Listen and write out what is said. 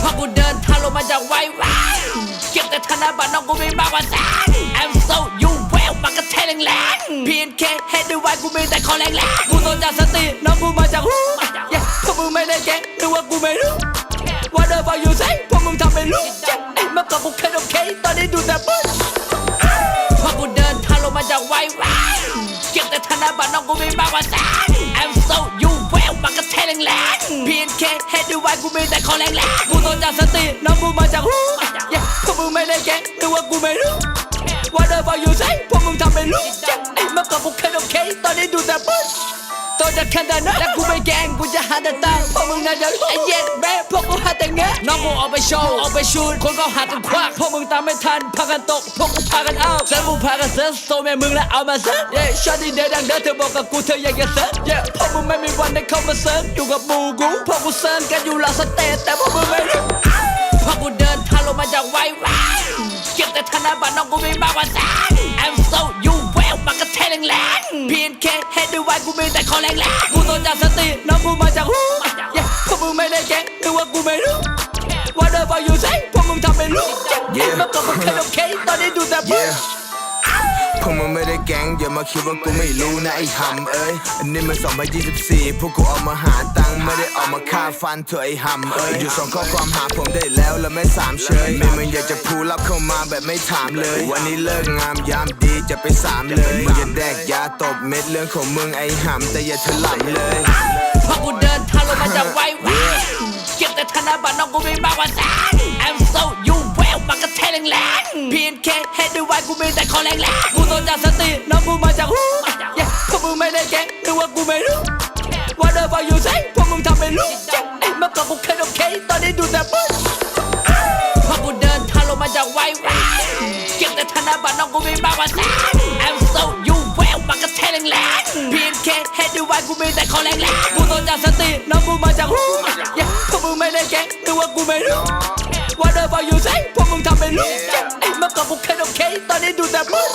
พอกูเดินทะลุมาจากไวรัสเก็บแต่ธนบัตรน้องกูมีมากกว่าแสน I'm so you well มากระเทยแรงๆ PNK เฮดด้วยไวกูมีแต่ของแรงๆกูโตจากสติน้องกูมาจากหู Yeah พวกมึงไม่ได้เก่งหรือว่ากูไม่รู้ What the fuck you say พวกมึงทำเป็นรู้เจ็บเมื่อก่อนกูเคยโอเคตอนนี้ดูแต่ปุ๊พอกูเดินทางลงมาจากไวรัสเก็บแต่ธนบัตรน้องกูมีมากกว่าแสน I'm so you แรงๆ PNK เฮดด้วยไวกูมีแต่ของแรงๆกูโตจากสติน้องกูมาจากหู Yeah พวกมึงไม่ได้เก่งหรือว่ากูไม่รู้ What the fuck you say พวกมึงทำเป็นรู้เจ็บเมื่อก่อนกูเคยโอเคตอนนี้ดูแต่ปุ๊บตัว จะขนาดนั้นและกูไม่แกล้งกูจะหาแต่ตังค์พวกมึงน่าจะไอ้เย็ดแม่พวกกูหาแต่เงี้ยน้องกูออกไปโชว์ออกไปชูดคนก็หากันควักพวกมึงตามไม่ทันพากันตกพวกกูพากันเอาเซิร์ฟมึงพากันเซิร์ฟโซแม่มึงแล้วเอามาเซิร์ฟเย้ชาดีเดดังเด้อเธอบอกกับกูเธออยากจะเซิร์ฟเย้พวกมึงไม่มีวันได้เข้ามาเซิร์ฟอยู่กับมูกูพวกกูเซิร์ฟกันอยู่หลังสเตจแต่พวกมึงไม่รู้พอกูเดินทางลงมาจากไวรัสเก็บแต่ธนบัตรน้องกูมีมากกว่าแสน เฮดด้วยไวกูมีแต่ของแรงๆกูโตจากสติน้องกูมาจากหู Yeah พวกมึงไม่ได้เก่งหรือว่ากูไม่รู้ What the fuck you say พวกมึงทำเป็นรู้เจ็บ Yeah เมื่อก่อนกูเคยโอเคตอนนี้ดูแต่ปุ๊บ Yeah พ วกมึงไม่ได้แก๊งอย่ามาคิดว่ากูไม่รู้นะไอ้หำเอ้ย อันนี้มัน2024 พวกกูออกมาหาตังค์ไม่ได้ออกมาฆ่าฟันเถอไอ้หำเอ้ย อยู่ส่งข้อความหาผมได้แล้วแล้วไม่สามเชยไม่มึงอยากจะพูดรับเข้ามาแบบไม่ถามเลย วันนี้เลิกงามยามดีจะไปสามเลยมึงอย่าแดกยาตบเม็ดเรื่องของมึงไอ้หำแต่อย่าถลำเลยพอกูเดินทางลงมาจากไวรัสเก็บแต่ธนบัตรน้องกูมีมากกว่าแสน แรงๆ PNK เฮดด้วยไวกูมีแต่ของแรงๆ กูโตจากสติน้องกูมาจากหู Yeah พวกมึงไม่ได้เก่งหรือว่ากูไม่รู้ What the fuck you say พวกมึงทำเป็นรู้เจ็บเมื่อก่อนกูเคยโอเค ตอนนี้ดูแต่ปุ๊บพอกูเดินทางลงมาจากไวรัสเก็บแต่ธนบัตรน้องกูมีมากกว่าแสน I'm so you well มากระเทยแรงๆ PNK เฮดด้วยไวกูมีแต่ของแรงๆ กูโตจากสติน้องกูมาจากหู Yeah พวกมึงไม่ได้เก่งหรือว่ากูไม่รู้ What the fuck you say พวกมึงทำเป็นรู้เจ็บเมื่อก่อนกูเคยโอเคตอนนี้ดูแต่ปุ๊บ